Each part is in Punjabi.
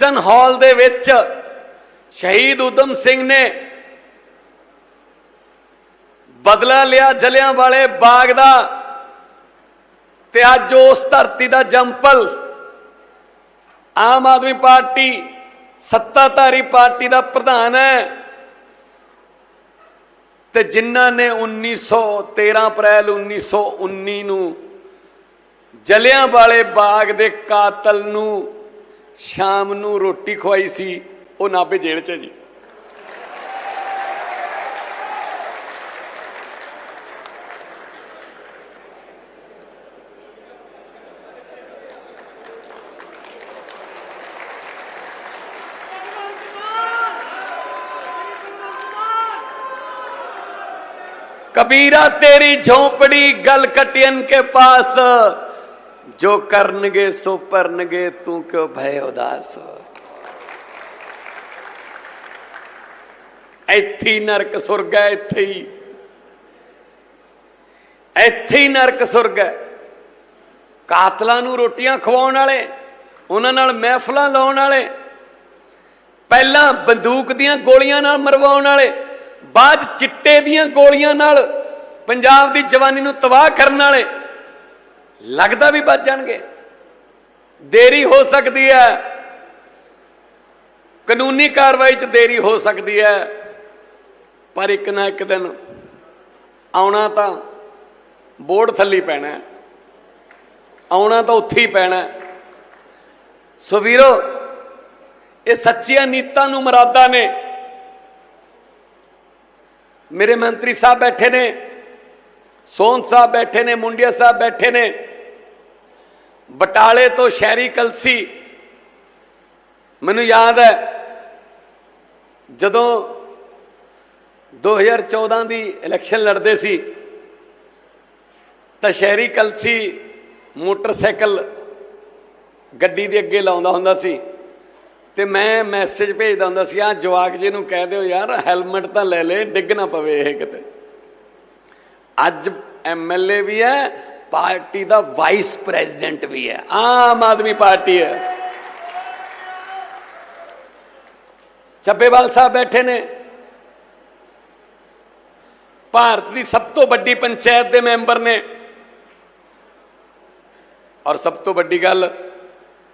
ਕਿੰਗਸਟਨ ਹਾਲ ਦੇ ਵਿੱਚ ਸ਼ਹੀਦ ਉਦਮ ਸਿੰਘ ਨੇ ਬਦਲਾ ਲਿਆ ਜਲਿਆਂ ਵਾਲੇ ਬਾਗ ਦਾ ਤੇ ਅੱਜ ਉਸ ਧਰਤੀ ਦਾ ਜੰਪਲ ਆਮ ਆਦਮੀ ਪਾਰਟੀ, ਸੱਤਾਧਾਰੀ ਪਾਰਟੀ ਦਾ ਪ੍ਰਧਾਨ ਹੈ। ਤੇ ਜਿਨ੍ਹਾਂ ਨੇ 1913 ਅਪ੍ਰੈਲ 1919 ਨੂੰ ਜਲਿਆਂ ਵਾਲੇ ਬਾਗ ਦੇ ਕਾਤਲ ਨੂੰ ਸ਼ਾਮ ਨੂੰ ਰੋਟੀ ਖਵਾਈ ਸੀ ਉਹ ਨਾਭੇ ਜੇਲ੍ਹ 'ਚ ਹੈ ਜੀ कबीरा तेरी झोपड़ी गल कटियन के पास ਜੋ ਕਰਨਗੇ ਸੋ ਭਰਨਗੇ, ਤੂੰ ਕਿਉਂ ਭੈ ਉਦਾਸ ਇੱਥੇ ਨਰਕ ਸੁਰਗ ਹੈ, ਇੱਥੇ ਹੀ। ਇੱਥੇ ਨਰਕ ਸੁਰਗ ਹੈ। ਕਾਤਲਾਂ ਨੂੰ ਰੋਟੀਆਂ ਖਵਾਉਣ ਵਾਲੇ, ਉਹਨਾਂ ਨਾਲ ਮਹਿਫਲਾਂ ਲਾਉਣ ਵਾਲੇ, ਪਹਿਲਾਂ ਬੰਦੂਕ ਦੀਆਂ ਗੋਲੀਆਂ ਨਾਲ ਮਰਵਾਉਣ ਵਾਲੇ, ਬਾਅਦ ਚਿੱਟੇ ਦੀਆਂ ਗੋਲੀਆਂ ਨਾਲ ਪੰਜਾਬ ਦੀ ਜਵਾਨੀ ਨੂੰ ਤਬਾਹ ਕਰਨ ਵਾਲੇ ਲੱਗਦਾ ਵੀ ਬਚ ਜਾਣਗੇ। ਦੇਰੀ ਹੋ ਸਕਦੀ ਹੈ। ਕਾਨੂੰਨੀ ਕਾਰਵਾਈ 'ਚ ਦੇਰੀ ਹੋ ਸਕਦੀ ਹੈ। ਪਰ ਇੱਕ ਨਾ ਇੱਕ ਦਿਨ ਆਉਣਾ ਤਾਂ ਬੋਰਡ ਥੱਲੀ ਪੈਣਾ ਆਉਣਾ ਤਾਂ ਉੱਥੇ ਹੀ ਪੈਣਾ ਸੋ ਵੀਰੋ, ਇਹ ਸੱਚੀਆਂ ਨੀਤਾਂ ਨੂੰ ਮਰਾਦਾ ਨੇ। ਮੇਰੇ ਮੰਤਰੀ ਸਾਹਿਬ ਬੈਠੇ ਨੇ ਸੋਨ ਸਾਹਿਬ ਬੈਠੇ ਨੇ, ਮੁੰਡਿਆ ਸਾਹਿਬ ਬੈਠੇ ਨੇ। ਬਟਾਲੇ ਤੋਂ ਸ਼ਹਿਰੀ ਕਲਸੀ। ਮੈਨੂੰ ਯਾਦ ਹੈ, ਜਦੋਂ 2014 ਦੀ ਇਲੈਕਸ਼ਨ ਲੜਦੇ ਸੀ, ਤਾਂ ਸ਼ਹਿਰੀ ਕਲਸੀ ਮੋਟਰਸਾਈਕਲ ਗੱਡੀ ਦੇ ਅੱਗੇ ਲਾਉਂਦਾ ਹੁੰਦਾ ਸੀ ਤੇ ਮੈਂ ਮੈਸੇਜ ਭੇਜਦਾ ਹੁੰਦਾ ਸੀ ਆ ਜਵਾਕ ਜੀ ਨੂੰ ਕਹਿ ਦਿਓ ਯਾਰ, ਹੈਲਮਟ ਤਾਂ ਲੈ ਲੈ, ਡਿੱਗ ਨਾ ਪਵੇ ਇਹ ਕਿਤੇ। ਅੱਜ ਐਮਐਲਏ ਵੀ ਹੈ ਪਾਰਟੀ ਦਾ ਵਾਈਸ ਪ੍ਰੈਜ਼ੀਡੈਂਟ ਵੀ ਹੈ। ਆਮ ਆਦਮੀ ਪਾਰਟੀ ਹੈ। ਚੱਬੇਵਾਲ ਸਾਹਿਬ ਬੈਠੇ ਨੇ। ਭਾਰਤ ਦੀ ਸਭ ਤੋਂ ਵੱਡੀ ਪੰਚਾਇਤ ਦੇ ਮੈਂਬਰ ਨੇ। ਔਰ ਸਭ ਤੋਂ ਵੱਡੀ ਗੱਲ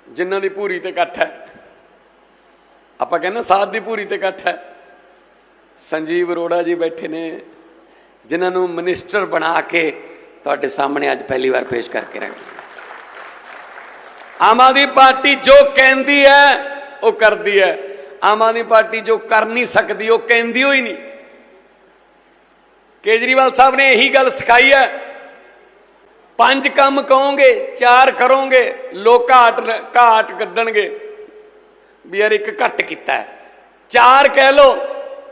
ਜਿਨ੍ਹਾਂ ਦੀ ਪੂਰੀ ਤੇ ਇਕੱਠ ਹੈ। ਆਪਾਂ ਕਹਿੰਦੇ ਸਾਧ ਦੀ ਪੂਰੀ ਤੇ ਇਕੱਠ ਹੈ। ਸੰਜੀਵ ਅਰੋੜਾ ਜੀ ਬੈਠੇ ਨੇ, ਜਿਨ੍ਹਾਂ ਨੂੰ ਮਿਨਿਸਟਰ ਬਣਾ ਕੇ ਤੁਹਾਡੇ ਸਾਹਮਣੇ ਅੱਜ ਪਹਿਲੀ ਵਾਰ ਪੇਸ਼ ਕਰਕੇ ਰੱਖ ਆਮ ਆਦਮੀ ਪਾਰਟੀ ਜੋ ਕਹਿੰਦੀ ਹੈ, ਉਹ ਕਰਦੀ ਹੈ। ਆਮ ਆਦਮੀ ਪਾਰਟੀ ਜੋ ਕਰ ਨਹੀਂ ਸਕਦੀ, ਉਹ ਕਹਿੰਦੀ ਹੋਈ ਨਹੀਂ। ਕੇਜਰੀਵਾਲ ਸਾਹਿਬ ਨੇ ਇਹੀ ਗੱਲ ਸਿਖਾਈ ਹੈ, ਪੰਜ ਕੰਮ ਕਹੋਗੇ, ਚਾਰ ਕਰੋਗੇ, ਲੋਕ ਘਾਟ ਘਾਟ ਕੱਢਣਗੇ। ਵੀ ਯਾਰ ਇੱਕ ਘੱਟ ਕੀਤਾ ਚਾਰ ਕਹਿ ਲੋ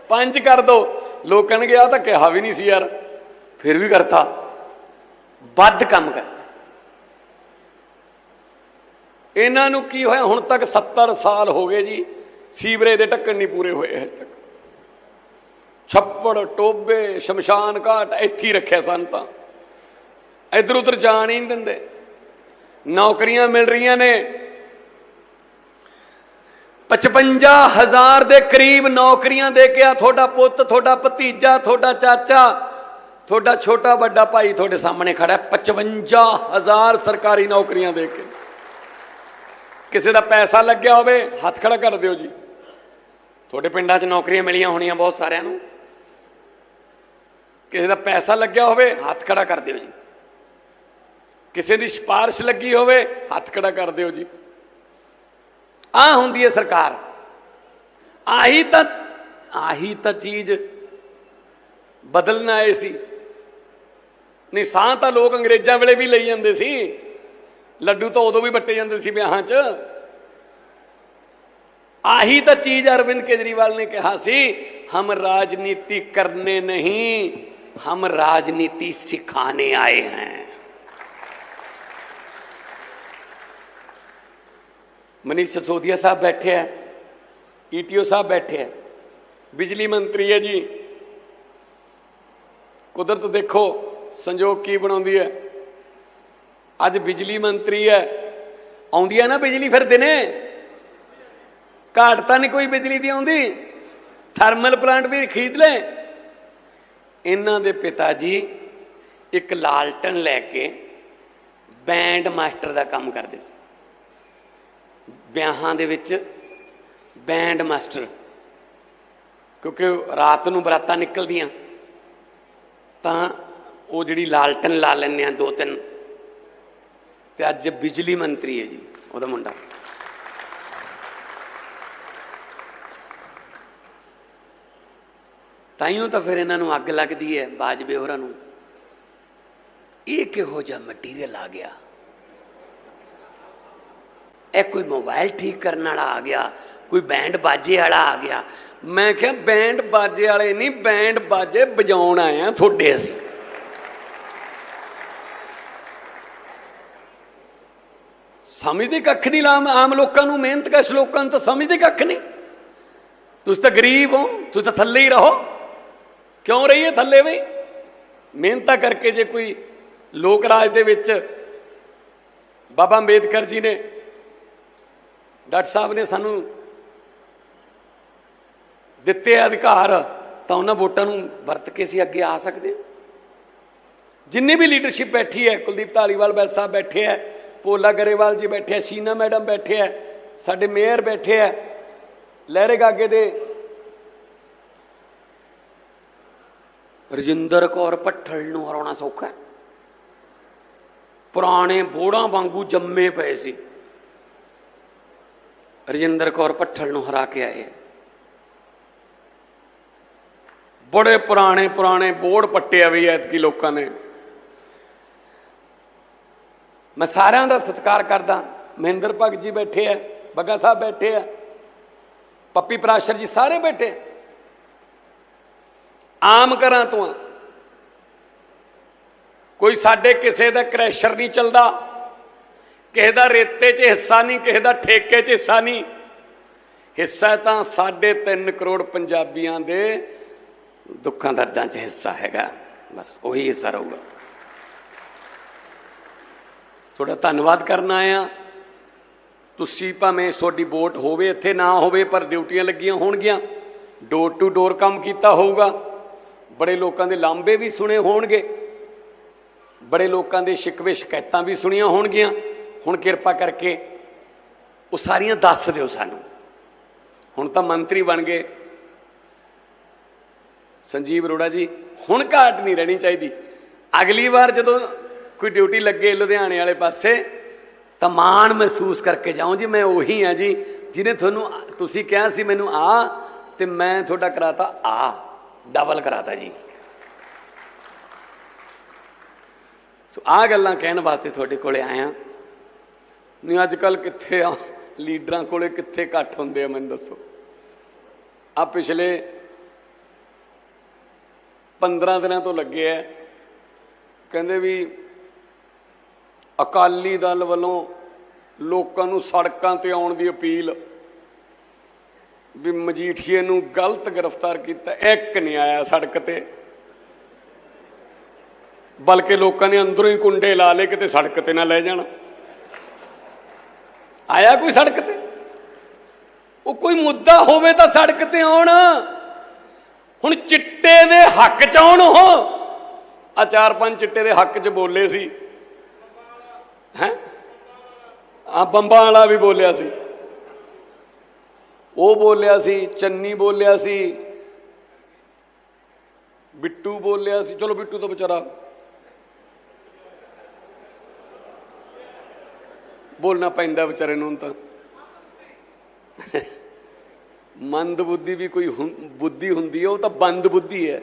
ਪੰਜ ਕਰ ਦੋ। ਲੋਕ ਕਹਿਣਗੇ ਆ ਤਾਂ ਕਿਹਾ ਵੀ ਨਹੀਂ ਸੀ ਯਾਰ। ਫਿਰ ਵੀ ਕਰਤਾ। ਵੱਧ ਕੰਮ ਕਰ। ਇਹਨਾਂ ਨੂੰ ਕੀ ਹੋਇਆ? ਹੁਣ ਤੱਕ 70 ਸਾਲ ਹੋ ਗਏ ਜੀ, ਸੀਵਰੇਜ ਦੇ ਢੱਕਣ ਨਹੀਂ ਪੂਰੇ ਹੋਏ ਹਜੇ ਤੱਕ। ਛੱਪੜ, ਟੋਬੇ, ਸ਼ਮਸ਼ਾਨ ਘਾਟ, ਇੱਥੇ ਹੀ ਰੱਖਿਆ ਸਨ ਤਾਂ। ਇਧਰ ਉਧਰ ਜਾਣ ਹੀ ਨਹੀਂ ਦਿੰਦੇ। ਨੌਕਰੀਆਂ ਮਿਲ ਰਹੀਆਂ ਨੇ। 55000 ਦੇ ਕਰੀਬ ਨੌਕਰੀਆਂ ਦੇ ਕੇ ਆ ਤੁਹਾਡਾ ਪੁੱਤ, ਤੁਹਾਡਾ ਭਤੀਜਾ, ਤੁਹਾਡਾ ਚਾਚਾ। ਤੁਹਾਡਾ ਛੋਟਾ ਵੱਡਾ ਭਾਈ ਤੁਹਾਡੇ ਸਾਹਮਣੇ ਖੜਾ ਹੈ 55000 ਸਰਕਾਰੀ ਨੌਕਰੀਆਂ ਦੇ ਕੇ। ਕਿਸੇ ਦਾ ਪੈਸਾ ਲੱਗਿਆ ਹੋਵੇ, ਹੱਥ ਖੜਾ ਕਰ ਦਿਓ ਜੀ। ਤੁਹਾਡੇ ਪਿੰਡਾਂ 'ਚ ਨੌਕਰੀਆਂ ਮਿਲੀਆਂ ਹੋਣੀਆਂ ਬਹੁਤ ਸਾਰਿਆਂ ਨੂੰ। ਕਿਸੇ ਦਾ ਪੈਸਾ ਲੱਗਿਆ ਹੋਵੇ, ਹੱਥ ਖੜਾ ਕਰ ਦਿਓ ਜੀ। ਕਿਸੇ ਦੀ ਸਿਫਾਰਿਸ਼ ਲੱਗੀ ਹੋਵੇ, ਹੱਥ ਖੜਾ ਕਰ ਦਿਓ ਜੀ। ਆ ਹੁੰਦੀ ਹੈ ਸਰਕਾਰ। ਆਹੀ ਤਾਂ ਆਹੀ ਤਾਂ ਚੀਜ਼ ਬਦਲਣ ਆਏ ਸੀ। ਨਹੀਂ ਸਾਹ ਤਾਂ ਲੋਕ ਅੰਗਰੇਜ਼ਾਂ ਵੇਲੇ ਵੀ ਲਈ ਜਾਂਦੇ ਸੀ ਲੱਡੂ ਤਾਂ ਉਦੋਂ ਵੀ ਵੱਟੇ ਜਾਂਦੇ ਸੀ ਵਿਆਹਾਂ 'ਚ ਆਹੀ ਤਾਂ ਚੀਜ਼ ਅਰਵਿੰਦ ਕੇਜਰੀਵਾਲ ਨੇ ਕਿਹਾ ਸੀ ਹਮ ਰਾਜਨੀਤੀ ਕਰਨੇ ਨਹੀਂ ਹਮ ਰਾਜਨੀਤੀ ਸਿਖਾਣੇ ਆਏ हैं मनीष सिसोदिया साहब बैठे हैं ईटीओ साहब बैठे हैं बिजली मंत्री है जी ਕੁਦਰਤ ਦੇਖੋ ਸੰਜੋਗ ਕੀ ਬਣਾਉਂਦੀ ਹੈ? ਅੱਜ ਬਿਜਲੀ ਮੰਤਰੀ ਹੈ। ਆਉਂਦੀ ਹੈ ਨਾ ਬਿਜਲੀ ਫਿਰ ਦਿਨੇ? ਘਾਟ ਤਾਂ ਨਹੀਂ ਕੋਈ ਬਿਜਲੀ ਦੀ ਆਉਂਦੀ। ਥਰਮਲ ਪਲਾਂਟ ਵੀ ਖਰੀਦ ਲੈ। ਇਹਨਾਂ ਦੇ ਪਿਤਾ ਜੀ ਇੱਕ ਲਾਲਟਨ ਲੈ ਕੇ ਬੈਂਡ ਮਾਸਟਰ ਦਾ ਕੰਮ ਕਰਦੇ ਸੀ। ਵਿਆਹਾਂ ਦੇ ਵਿੱਚ ਬੈਂਡ ਮਾਸਟਰ। ਕਿਉਂਕਿ ਰਾਤ ਨੂੰ ਬਰਾਤਾਂ ਨਿਕਲਦੀਆਂ। ਤਾਂ ਉਹ ਜਿਹੜੀ ਲਾਲਟਨ ਲਾ ਲੈਂਦੇ ਆ, ਦੋ ਤਿੰਨ। ਤੇ ਅੱਜ ਬਿਜਲੀ ਮੰਤਰੀ ਹੈ ਜੀ, ਉਹਦਾ ਮੁੰਡਾ। ਤਾਈਓ ਤਾਂ ਫਿਰ ਇਹਨਾਂ ਨੂੰ ਅੱਗ ਲੱਗਦੀ ਹੈ, ਬਾਜਵੇ ਹੋਰਾਂ ਨੂੰ। ਇਹ ਕਿਹੋ ਜਿਹਾ ਮਟੀਰੀਅਲ ਆ ਗਿਆ? ਇਹ ਕੋਈ ਮੋਬਾਈਲ ਠੀਕ ਕਰਨ ਵਾਲਾ ਆ ਗਿਆ, ਕੋਈ ਬੈਂਡ ਬਾਜੇ ਵਾਲਾ ਆ ਗਿਆ। ਮੈਂ ਕਿਹਾ ਬੈਂਡ ਬਾਜੇ ਵਾਲੇ ਨਹੀਂ ਬੈਂਡ ਬਾਜੇ ਵਜਾਉਣ ਆਏ ਆ ਤੁਹਾਡੇ ਅਸੀਂ। ਸਮਝਦੇ ਕੱਖ ਨਹੀਂ ਲਾਮ ਆਮ ਲੋਕਾਂ ਨੂੰ, ਮਿਹਨਤ ਕਸ਼ ਲੋਕਾਂ ਨੂੰ ਤਾਂ ਸਮਝਦੇ ਕੱਖ ਨਹੀਂ। ਤੁਸੀਂ ਤਾਂ ਗਰੀਬ ਹੋ, ਤੁਸੀਂ ਤਾਂ ਥੱਲੇ ਹੀ ਰਹੋ। ਕਿਉਂ ਰਹੀਏ ਥੱਲੇ ਬਈ? ਮਿਹਨਤਾਂ ਕਰਕੇ ਜੇ ਕੋਈ ਲੋਕ ਰਾਜ ਦੇ ਵਿੱਚ ਬਾਬਾ ਅੰਬੇਦਕਰ ਜੀ ਨੇ, ਡਾਕਟਰ ਸਾਹਿਬ ਨੇ ਸਾਨੂੰ ਦਿੱਤੇ ਅਧਿਕਾਰ, ਤਾਂ ਉਹਨਾਂ ਵੋਟਾਂ ਨੂੰ ਵਰਤ ਕੇ ਸੀ ਅੱਗੇ ਆ ਸਕਦੇ ਹਾਂ। ਜਿੰਨੀ ਵੀ ਲੀਡਰਸ਼ਿਪ ਬੈਠੀ ਹੈ, ਕੁਲਦੀਪ ਧਾਲੀਵਾਲ ਬੈਲ ਸਾਹਿਬ ਬੈਠੇ ਹੈ ਪੋਲਾ ਗਰੇਵਾਲ ਜੀ ਬੈਠੇ ਆ, ਸ਼ੀਨਾ ਮੈਡਮ ਬੈਠੇ ਹੈ ਸਾਡੇ ਮੇਅਰ ਬੈਠੇ ਹੈ ਲਹਿਰੇ ਗਾਗੇ ਦੇ। ਰਜਿੰਦਰ ਕੌਰ ਭੱਠਲ ਨੂੰ ਹਰਾਉਣਾ ਸੌਖਾ ਹੈ। ਪੁਰਾਣੇ ਬੋੜਾਂ ਵਾਂਗੂ ਜੰਮੇ ਪਏ ਸੀ। ਰਜਿੰਦਰ ਕੌਰ ਭੱਠਲ ਨੂੰ ਹਰਾ ਕੇ ਆਏ ਹੈ। ਬੜੇ ਪੁਰਾਣੇ ਪੁਰਾਣੇ ਬੋੜ ਪੱਟੇ ਆ ਵੀ ਐਤਕੀ ਲੋਕਾਂ ਨੇ। ਮੈਂ ਸਾਰਿਆਂ ਦਾ ਸਤਿਕਾਰ ਕਰਦਾ। ਮਹਿੰਦਰ ਭਗਤ ਜੀ ਬੈਠੇ ਆ, ਬੱਗਾ ਸਾਹਿਬ ਬੈਠੇ ਆ, ਪੱਪੀ ਪ੍ਰਾਸ਼ਰ ਜੀ ਸਾਰੇ ਬੈਠੇ ਆਮ ਘਰਾਂ ਤੋਂ ਆ। ਕੋਈ ਸਾਡੇ ਕਿਸੇ ਦਾ ਕ੍ਰੈਸ਼ਰ ਨਹੀਂ ਚੱਲਦਾ। ਕਿਸੇ ਦਾ ਰੇਤੇ 'ਚ ਹਿੱਸਾ ਨਹੀਂ, ਕਿਸੇ ਦਾ ਠੇਕੇ 'ਚ ਹਿੱਸਾ ਨਹੀਂ। ਹਿੱਸਾ ਤਾਂ ਸਾਡੇ 3 ਕਰੋੜ ਪੰਜਾਬੀਆਂ ਦੇ ਦੁੱਖਾਂ ਦਰਦਾਂ 'ਚ ਹਿੱਸਾ ਹੈਗਾ। ਬਸ ਉਹੀ ਹਿੱਸਾ ਰਹੂਗਾ। ਤੁਹਾਡਾ ਧੰਨਵਾਦ ਕਰਨ ਆਇਆ। ਤੁਸੀਂ ਭਾਵੇਂ ਤੁਹਾਡੀ ਵੋਟ ਹੋਵੇ, ਇੱਥੇ ਨਾ ਹੋਵੇ, ਪਰ ਡਿਊਟੀਆਂ ਲੱਗੀਆਂ ਹੋਣਗੀਆਂ। ਡੋਰ ਟੂ ਡੋਰ ਕੰਮ ਕੀਤਾ ਹੋਊਗਾ। ਬੜੇ ਲੋਕਾਂ ਦੇ ਲਾਂਬੇ ਵੀ ਸੁਣੇ ਹੋਣਗੇ। ਬੜੇ ਲੋਕਾਂ ਦੇ ਸ਼ਿਕਵੇ ਸ਼ਿਕਾਇਤਾਂ ਵੀ ਸੁਣੀਆਂ ਹੋਣਗੀਆਂ। ਹੁਣ ਕਿਰਪਾ ਕਰਕੇ ਉਹ ਸਾਰੀਆਂ ਦੱਸ ਦਿਓ ਸਾਨੂੰ। ਹੁਣ ਤਾਂ ਮੰਤਰੀ ਬਣ ਗਏ। ਸੰਜੀਵ ਅਰੋੜਾ ਜੀ, ਹੁਣ ਘਾਟ ਨਹੀਂ ਰਹਿਣੀ ਚਾਹੀਦੀ। ਅਗਲੀ ਵਾਰ ਜਦੋਂ ਕੋਈ ਡਿਊਟੀ ਲੱਗੇ ਲੁਧਿਆਣੇ ਵਾਲੇ ਪਾਸੇ, ਤਾਂ ਮਾਣ ਮਹਿਸੂਸ ਕਰਕੇ ਜਾਉਂ ਜੀ, ਮੈਂ ਉਹੀ ਆ ਜੀ, ਜਿਹਨੇ ਤੁਹਾਨੂੰ ਤੁਸੀਂ ਕਿਹਾ ਸੀ ਮੈਨੂੰ ਆ, ਤੇ ਮੈਂ ਤੁਹਾਡਾ ਕਰਾਤਾ ਆ ਡਬਲ ਕਰਾਤਾ ਜੀ। ਸੋ ਆ ਗੱਲਾਂ ਕਹਿਣ ਵਾਸਤੇ ਤੁਹਾਡੇ ਕੋਲੇ ਆਇਆ ਨਹੀਂ ਅੱਜ ਕੱਲ ਕਿੱਥੇ ਆ? ਲੀਡਰਾਂ ਕੋਲੇ ਕਿੱਥੇ ਇਕੱਠ ਹੁੰਦੇ ਆ, ਮੈਨੂੰ ਦੱਸੋ। ਆ ਪਿਛਲੇ 15 ਦਿਨਾਂ ਤੋਂ ਲੱਗੇ ਐ ਕਹਿੰਦੇ ਵੀ ਅਕਾਲੀ ਦਲ ਵੱਲੋਂ ਲੋਕਾਂ ਨੂੰ ਸੜਕਾਂ ਤੇ ਆਉਣ ਦੀ ਅਪੀਲ ਵੀ ਮਜੀਠੀਏ ਨੂੰ ਗਲਤ ਗ੍ਰਿਫਤਾਰ ਕੀਤਾ। ਇੱਕ ਨਹੀਂ ਆਇਆ ਸੜਕ ਤੇ। ਬਲਕਿ ਲੋਕਾਂ ਨੇ ਅੰਦਰੋਂ ਹੀ ਕੁੰਡੇ ਲਾ ਲਏ ਕਿਤੇ ਸੜਕ ਤੇ ਨਾ ਲੈ ਜਾਣ। ਆਇਆ ਕੋਈ ਸੜਕ ਤੇ? ਉਹ ਕੋਈ ਮੁੱਦਾ ਹੋਵੇ ਤਾਂ ਸੜਕ ਤੇ ਆਉਣ। ਹੁਣ ਚਿੱਟੇ ਦੇ ਹੱਕ ਚ ਆਉਣ ਉਹ। ਆ ਚਾਰ ਪੰਜ ਚਿੱਟੇ ਦੇ ਹੱਕ ਚ ਬੋਲੇ ਸੀ। ਹੈ? ਆ ਬੰਬਾਂ ਵਾਲਾ ਵੀ ਬੋਲਿਆ ਸੀ। ਉਹ ਬੋਲਿਆ ਸੀ, ਚੰਨੀ ਬੋਲਿਆ ਸੀ, ਬਿੱਟੂ ਬੋਲਿਆ ਸੀ। ਚਲੋ ਬਿੱਟੂ ਤਾਂ ਵਿਚਾਰਾ ਬੋਲਣਾ ਪੈਂਦਾ ਵਿਚਾਰੇ ਨੂੰ ਤਾਂ। ਮੰਦ ਬੁੱਧੀ ਵੀ ਕੋਈ ਬੁੱਧੀ ਹੁੰਦੀ ਹੈ, ਉਹ ਤਾਂ ਬੰਦ ਬੁੱਧੀ ਹੈ।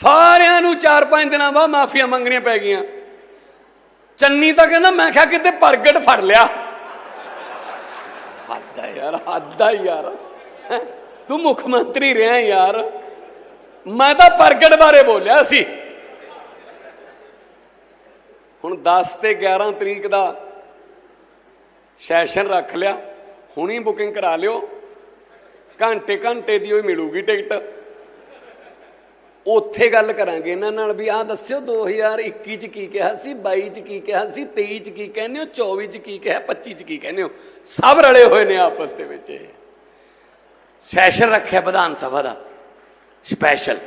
ਸਾਰਿਆਂ ਨੂੰ 4-5 ਦਿਨਾਂ ਬਾਅਦ ਮਾਫੀਆਂ ਮੰਗਣੀਆਂ ਪੈ ਗਈਆਂ। ਚੰਨੀ ਤਾਂ ਕਹਿੰਦਾ, ਮੈਂ ਕਿਹਾ ਕਿਤੇ ਪ੍ਰਗਟ ਫੜ ਲਿਆ। ਹੱਦ ਯਾਰ ਹੱਦ ਯਾਰ। ਤੂੰ ਮੁੱਖ ਮੰਤਰੀ ਰਿਹਾ ਯਾਰ। ਮੈਂ ਤਾਂ ਪ੍ਰਗਟ ਬਾਰੇ ਬੋਲਿਆ ਸੀ। ਹੁਣ 10 ਤੇ 11 ਤਰੀਕ ਦਾ ਸੈਸ਼ਨ ਰੱਖ ਲਿਆ। ਹੁਣੀ ਬੁਕਿੰਗ ਕਰਾ ਲਿਓ। ਘੰਟੇ ਘੰਟੇ ਦੀ ਹੋਈ ਮਿਲੂਗੀ ਟਿਕਟ। ਉੱਥੇ ਗੱਲ ਕਰਾਂਗੇ ਇਹਨਾਂ ਨਾਲ ਵੀ, ਆਹ ਦੱਸਿਓ 2021 ਚ ਕੀ ਕਿਹਾ ਸੀ 22 ਚ ਕੀ ਕਿਹਾ ਸੀ 23 ਚ ਕੀ ਕਹਿੰਦੇ ਹੋ 24 ਚ ਕੀ ਕਿਹਾ 25 ਚ ਕੀ ਕਹਿੰਦੇ ਹੋ? ਸਭ ਰਲੇ ਹੋਏ ਨੇ ਆਪਸ ਦੇ ਵਿੱਚ ਇਹ। ਸੈਸ਼ਨ ਰੱਖਿਆ ਵਿਧਾਨ ਸਭਾ ਦਾ, ਸਪੈਸ਼ਲ।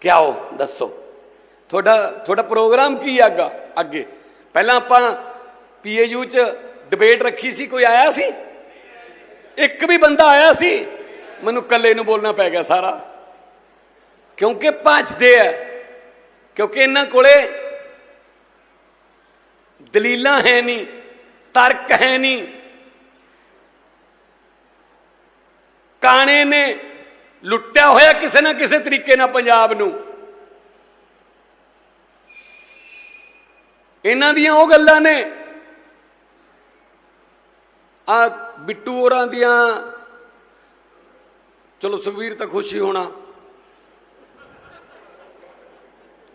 ਕਿਆਓ, ਦੱਸੋ। ਤੁਹਾਡਾ ਤੁਹਾਡਾ ਪ੍ਰੋਗਰਾਮ ਕੀ ਆਗਾ ਅੱਗੇ ਪਹਿਲਾਂ ਆਪਾਂ ਪੀਏਯੂ ਚ ਡਿਬੇਟ ਰੱਖੀ ਸੀ, ਕੋਈ ਆਇਆ ਸੀ? ਇੱਕ ਵੀ ਬੰਦਾ ਆਇਆ ਸੀ? ਮੈਨੂੰ ਇਕੱਲੇ ਨੂੰ ਬੋਲਣਾ ਪੈ ਗਿਆ ਸਾਰਾ। ਕਿਉਂਕਿ ਭੱਜਦੇ ਆ, ਕਿਉਂਕਿ ਇਹਨਾਂ ਕੋਲੇ ਦਲੀਲਾਂ ਹੈ ਨਹੀਂ, ਤਰਕ ਹੈ ਨਹੀਂ। ਕਾਣੇ ਨੇ ਲੁੱਟਿਆ ਹੋਇਆ ਕਿਸੇ ਨਾ ਕਿਸੇ ਤਰੀਕੇ ਨਾਲ ਪੰਜਾਬ ਨੂੰ। ਇਹਨਾਂ ਦੀਆਂ ਉਹ ਗੱਲਾਂ ਨੇ ਆ ਬਿੱਟੂ ਹੋਰਾਂ ਦੀਆਂ, ਚਲੋ ਸੁਖਵੀਰ ਤਾਂ ਖੁਸ਼ੀ ਹੋਣਾ।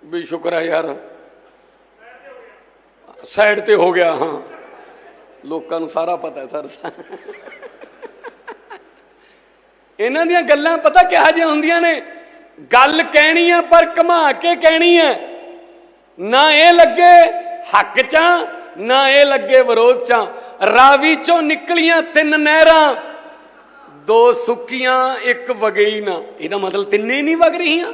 ਵੀ ਸ਼ੁਕਰ ਹੈ ਯਾਰ। ਸਾਈਡ ਤੇ ਹੋ ਗਿਆ, ਹਾਂ। ਲੋਕਾਂ ਨੂੰ ਸਾਰਾ ਪਤਾ ਹੈ, ਸਰ। ਇਹਨਾਂ ਦੀਆਂ ਗੱਲਾਂ ਪਤਾ ਕਿਹਾ ਜਿਹਾ ਹੁੰਦੀਆਂ ਨੇ? ਗੱਲ ਕਹਿਣੀ ਆ, ਪਰ ਘਮਾ ਕੇ ਕਹਿਣੀ ਆ। ਨਾ ਇਹ ਲੱਗੇ ਹੱਕ ਚਾਂ ਨਾ ਇਹ ਲੱਗੇ ਵਿਰੋਧ ਚਾਂ ਰਾਵੀ ਚੋਂ ਨਿਕਲੀਆਂ ਤਿੰਨ ਨਹਿਰਾਂ, ਦੋ ਸੁੱਕੀਆਂ, ਇੱਕ ਵਗਈ ਨਾ। ਇਹਦਾ ਮਤਲਬ ਤਿੰਨੇ ਨਹੀਂ ਵਗ ਰਹੀਆਂ?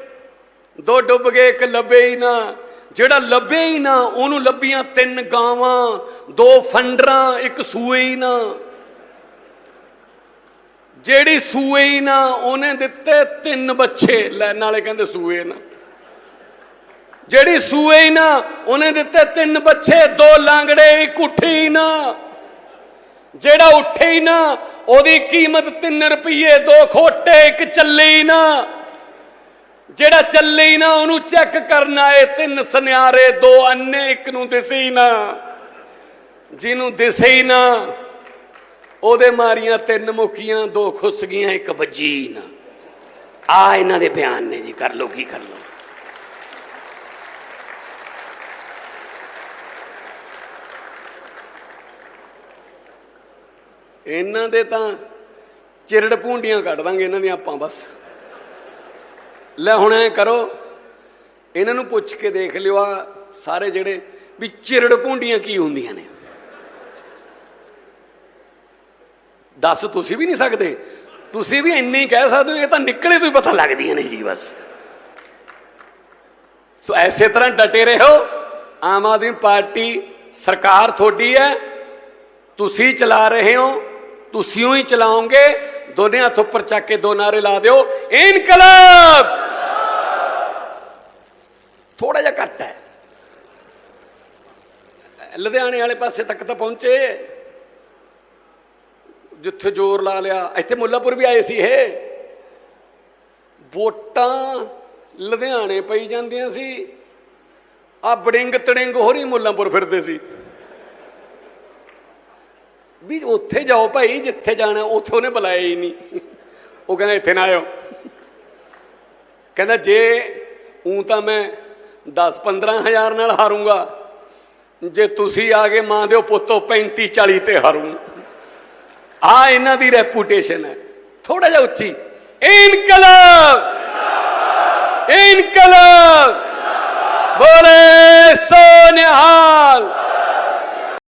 ਦੋ ਡੁੱਬ ਗਏ, ਇੱਕ ਲੱਭੇ ਹੀ ਨਾ। ਜਿਹੜਾ ਲੱਭੇ ਹੀ ਨਾ, ਉਹਨੂੰ ਲੱਭੀਆਂ ਤਿੰਨ ਗਾਵਾਂ, ਦੋ ਫੰਡਰਾਂ, ਇੱਕ ਸੂਏ ਹੀ ਨਾ। ਜਿਹੜੀ ਸੂਏ ਹੀ ਨਾ, ਉਹਨੇ ਦਿੱਤੇ ਤਿੰਨ ਬੱਚੇ। ਲੈ ਨਾਲੇ ਕਹਿੰਦੇ ਸੂਏ ਨਾ। ਜਿਹੜੀ ਸੂਏ ਹੀ ਨਾ, ਉਹਨੇ ਦਿੱਤੇ ਤਿੰਨ ਬੱਚੇ, ਦੋ ਲਾਂਗੜੇ, ਇੱਕ ਉੱਠੀ ਨਾ। ਜਿਹੜਾ ਉੱਠੇ ਹੀ ਨਾ, ਉਹਦੀ ਕੀਮਤ 3 ਰੁਪਏ ਦੋ ਖੋਟੇ, ਇੱਕ ਚੱਲੇ ਹੀ ਨਾ। ਜਿਹੜਾ ਚੱਲੇ ਹੀ ਨਾ, ਉਹਨੂੰ ਚੈੱਕ ਕਰਨ ਆਏ, ਤਿੰਨ ਸੁਨਿਆਰੇ, ਦੋ ਅੰਨੇ, ਇੱਕ ਨੂੰ ਦਿਸੇ ਹੀ ਨਾ। ਜਿਹਨੂੰ ਦਿਸੇ ਹੀ ਨਾ, ਉਹਦੇ ਮਾਰੀਆਂ ਤਿੰਨ ਮੁਖੀਆਂ ਦੋ ਖੁੱਸ ਗਈਆਂ, ਇੱਕ ਵੱਜੀ ਨਾ। ਆ ਇਹਨਾਂ ਦੇ ਬਿਆਨ ਨੇ ਜੀ, ਕਰ ਲੋ ਕੀ ਕਰ ਲੋ ਇਹਨਾਂ ਦੇ ਤਾਂ ਚਿਰੜ ਭੂੰਡੀਆਂ ਕੱਢ ਦਾਂਗੇ ਇਹਨਾਂ ਦੀਆਂ ਆਪਾਂ, ਬਸ। ਲੈ ਹੁਣ ਐ ਕਰੋ, ਇਹਨਾਂ ਨੂੰ ਪੁੱਛ ਕੇ ਦੇਖ ਲਿਓ ਆ ਸਾਰੇ ਜਿਹੜੇ ਵੀ ਚਿਰੜ ਭੂੰਡੀਆਂ ਕੀ ਹੁੰਦੀਆਂ ਨੇ। ਦੱਸ ਤੁਸੀਂ ਵੀ ਨਹੀਂ ਸਕਦੇ। ਤੁਸੀਂ ਵੀ ਇੰਨੀ ਕਹਿ ਸਕਦੇ ਹੋ, ਇਹ ਤਾਂ ਨਿਕਲੇ ਤੋਂ ਹੀ ਪਤਾ ਲੱਗਦੀਆਂ ਨੇ ਜੀ ਬਸ। ਸੋ ਐਸੇ ਤਰ੍ਹਾਂ ਡਟੇ ਰਹੋ, ਆਮ ਆਦਮੀ ਪਾਰਟੀ ਸਰਕਾਰ ਤੁਹਾਡੀ ਹੈ, ਤੁਸੀਂ ਚਲਾ ਰਹੇ ਹੋ, ਤੁਸੀਂ ਹੀ ਚਲਾਓਗੇ ਦੋਨੇ ਹੱਥ ਉੱਪਰ ਚੱਕ ਕੇ ਦੋ ਨਾਰੇ ਲਾ ਦਿਓ। ਇਨਕਲਾਬ! ਥੋੜਾ ਜਿਹਾ ਘੱਟ ਹੈ। ਲੁਧਿਆਣੇ ਵਾਲੇ ਪਾਸੇ ਤੱਕ ਤਾਂ ਪਹੁੰਚੇ। ਜਿੱਥੇ ਜ਼ੋਰ ਲਾ ਲਿਆ। ਇੱਥੇ ਮੁੱਲਾਪੁਰ ਵੀ ਆਏ ਸੀ ਇਹ। ਵੋਟਾਂ ਲੁਧਿਆਣੇ ਪਈ ਜਾਂਦੀਆਂ ਸੀ। ਆ ਬੜਿੰਗ ਤੜਿੰਗ ਹੋਰੀ ਮੁੱਲਾਪੁਰ ਫਿਰਦੇ ਸੀ। ਵੀ ਉੱਥੇ ਜਾਓ ਭਾਈ, ਜਿੱਥੇ ਜਾਣਾ, ਉੱਥੇ ਉਹਨੇ ਬੁਲਾਇਆ ਹੀ ਨਹੀਂ। ਉਹ ਕਹਿੰਦਾ, ਇੱਥੇ ਨਾ ਆਇਓ। ਕਹਿੰਦਾ, ਜੇ ਉਂ ਤਾਂ ਮੈਂ 10 15000 ਨਾਲ ਹਾਰੂੰਗਾ, ਜੇ ਤੁਸੀਂ ਆ ਗਏ ਮਾਂ ਦਿਓ ਪੁੱਤੋ 35 40 ਤੇ ਹਾਰੂ। ਆ ਇਹਨਾਂ ਦੀ ਰੈਪੂਟੇਸ਼ਨ ਹੈ। ਥੋੜਾ ਜਿਹਾ ਉੱਚੀ। ਇਨਕਲਾਬ! ਇਨਕਲਾਬ! ਬੋਲੇ ਸੋਨਿਹਾਲ!